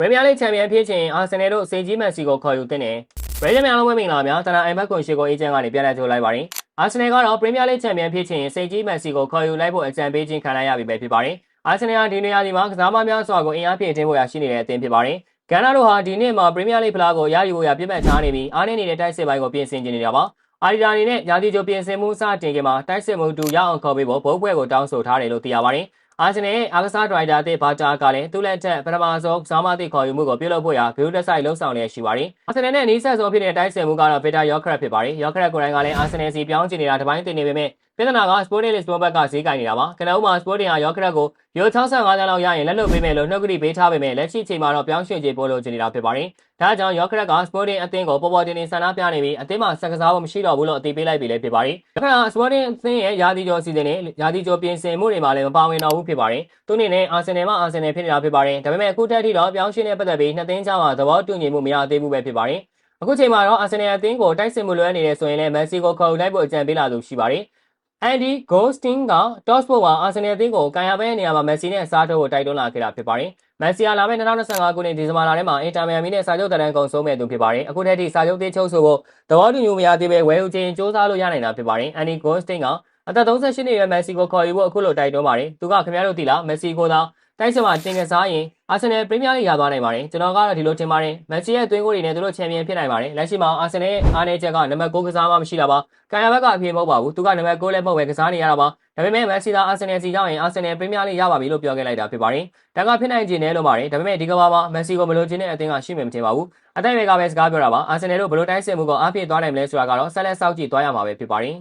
ပရီးမီးယားလိချန်ပီယံဖြစ်ခြင်းအာဆင်နယ်တို့စေဂျီမန်စီကိုခေါ်ယူတဲ့နယ်ဗရဂျမြန်လုံးဝဲမင်္ဂလာများတနာအိုင်ဘက်ကွန်ရှီကိုအေဂျင့်ကနေပြန်လည်ကြိုလိုက်ပါတယ်အာဆင်နယ်ကတော့ပရီးမီးယားလိချန်ပီယံဖြစ်ခြင်းစေဂျီမန်စီကိုခေါ်ယူလိုက်ဖို့အကြံပေးခြင်းခံလိုက်ရပြီပဲဖြစ်ပါတယ်အာဆင်နယ်ကဒီနေရာဒီမှာကစားမများစွာကိုအင်အားဖြည့်တင်းဖို့ရရှိနေတဲ့အသင်းဖြစ်ပါတယ်ဂန်နာတို့ဟာဒီနေ့မှာပရီးမီးယားလိဖလားကိုရယူဖို့ရပြစ်မှတ်ထားနေပြီးအားနည်းနေတဲ့တိုက်စစ်ပိုင်းကိုပြင်ဆင်နေကြတာပါအာဒီတာအနေနဲ့ယာတီချိုပြင်ဆင်မှုစတင်ကြမှာတိုက်စစ်မှုတူရအောင်ခေါ်ပေးဖို့ဘုတ်ဘွဲကိုတောင်းဆိုထားတယ်လို့သိရပါတယ် အာဆင်နယ်ရဲ့အားကစားဒရိုက်တာအသစ်ဘာတာကလည်းသူ့လက်ထက်ပထမဆုံးကစားမသစ်ခေါ်ယူမှုကိုပြုလုပ်ဖို့ရာဂရုတက်ဆိုင်လှုံ့ဆော်လျက်ရှိပါတယ်။အာဆင်နယ်နဲ့နီးစပ်ဆုံးဖြစ်တဲ့တိုက်စစ်မှုကတော့ဗီတာယောခရက်ဖြစ်ပါတယ်။ယောခရက်ကိုယ်တိုင်ကလည်းအာဆင်နယ်စီပြောင်းချင်နေတာတပိုင်းတင်နေပေမဲ့ပြဿနာက Sporting Lisbon ဘက်ကဈေးကင်နေတာပါ။ကနအုပ်မှာ Sporting ဟာယောခရက်ကိုယူ65တန်းလောက်ရရင်လက်လွတ်ပေးမယ်လို့နှုတ်ကတိပေးထားပေမဲ့လက်ရှိချိန်မှာတော့ပြောင်းရွှေ့ခြေပို့လို့ချင်နေတာဖြစ်ပါတယ်။ဒါကြောင့်ယောခရက်က Sporting အသင်းကိုပေါ်ပေါ်တင်တင်ဆန္ဒပြနေပြီးအသင်းမှာဆက်ကစားဖို့မရှိတော့ဘူးလို့အသိပေးလိုက်ပြီလည်းဖြစ်ပါတယ်။ယောခရက်က Sporting အသင်းရဲ့ယာတီကျော်စီစဉ်နဲ့ယာတီကျော်ပြင်ဆင်မှုတွေမှာလည်းမပါဝင်တော့ဘူးဖြစ်ပါတယ်။သူအနေနဲ့အာဆင်နယ်မှာအာဆင်နယ်ဖြစ်နေတာဖြစ်ပါတယ်။ဒါပေမဲ့အခုတက်ထိတော့ပြောင်းရွှေ့နေပတ်သက်ပြီးနှစ်သင်းကြားမှာသဘောတူညီမှုမရသေးဘူးပဲဖြစ်ပါတယ်။အခုချိန်မှာတော့အာဆင်နယ်အသင်းကိုတိုက်စစ်မှုလွှဲနေတယ်ဆိုရင်လည်းမက်ဆီကိုခေါ်ယူလိုက်ဖို့အကြံပေးလာသူရှိပါတယ်။ Andy Goldstein က Topsport မှာအာဆင်နယ်အသင်းကိုကန်ရပဲနေရာမှာမက်ဆီနဲ့စားထိုးဖို့တိုက်တွန်းလာခဲ့တာဖြစ်ပါတယ်။မက်ဆီကလာမယ့်2025ခုနှစ်ဒီဇင်ဘာလထဲမှာအင်တာမီယန်မီနဲ့စာချုပ်တရန်ကုန်ဆုံးမဲ့သူဖြစ်ပါတယ်။အခုထက်ထိစာချုပ်သေးချုပ်ဆိုဖို့သဘောတူညီမှုမရသေးပဲဝယ်ယူခြင်းစ조사လို့ရနိုင်တာဖြစ်ပါတယ်။ Andy Goldstein ကအသက်38နှစ်အရွယ်မက်ဆီကိုခေါ်ယူဖို့အခုလိုတိုက်တွန်းပါတယ်။သူကခင်ဗျားတို့သိလားမက်ဆီကိုသာ တိုက်စစ်မှာတင်ကစားရင်အာဆင်နယ်ပရီးမီးယားလိရသွားနိုင်ပါတယ်ကျွန်တော်ကတော့ဒီလိုထင်ပါတယ်မက်ဆီရဲ့သွင်းကိုတွေနဲ့သူတို့ချန်ပီယံဖြစ်နိုင်ပါတယ်လက်ရှိမှာအာဆင်နယ်ရဲ့အားနည်းချက်ကနံပါတ်6ကစားမှမရှိတာပါကန်ယာဘက်ကအပြေမဟုတ်ပါဘူးသူကနံပါတ်6လည်းမဟုတ်ပဲကစားနေရတာပါဒါပေမဲ့မက်ဆီသာအာဆင်နယ်စီကြောင့်ရင်အာဆင်နယ်ပရီးမီးယားလိရပါပြီလို့ပြောခဲ့လိုက်တာဖြစ်ပါတယ်ဒါကဖြစ်နိုင်ခြင်းနဲ့လို့ပါတယ်ဒါပေမဲ့ဒီကဘာမှာမက်ဆီကိုမလိုချင်တဲ့အသင်းကရှိမှမထင်ပါဘူးအတိုက်တွေကပဲစကားပြောတာပါအာဆင်နယ်တို့ဘယ်လိုတိုက်စစ်မှုကိုအားဖြည့်သွားနိုင်မလဲဆိုတာကတော့ဆက်လက်စောင့်ကြည့်သွားရမှာပဲဖြစ်ပါတယ်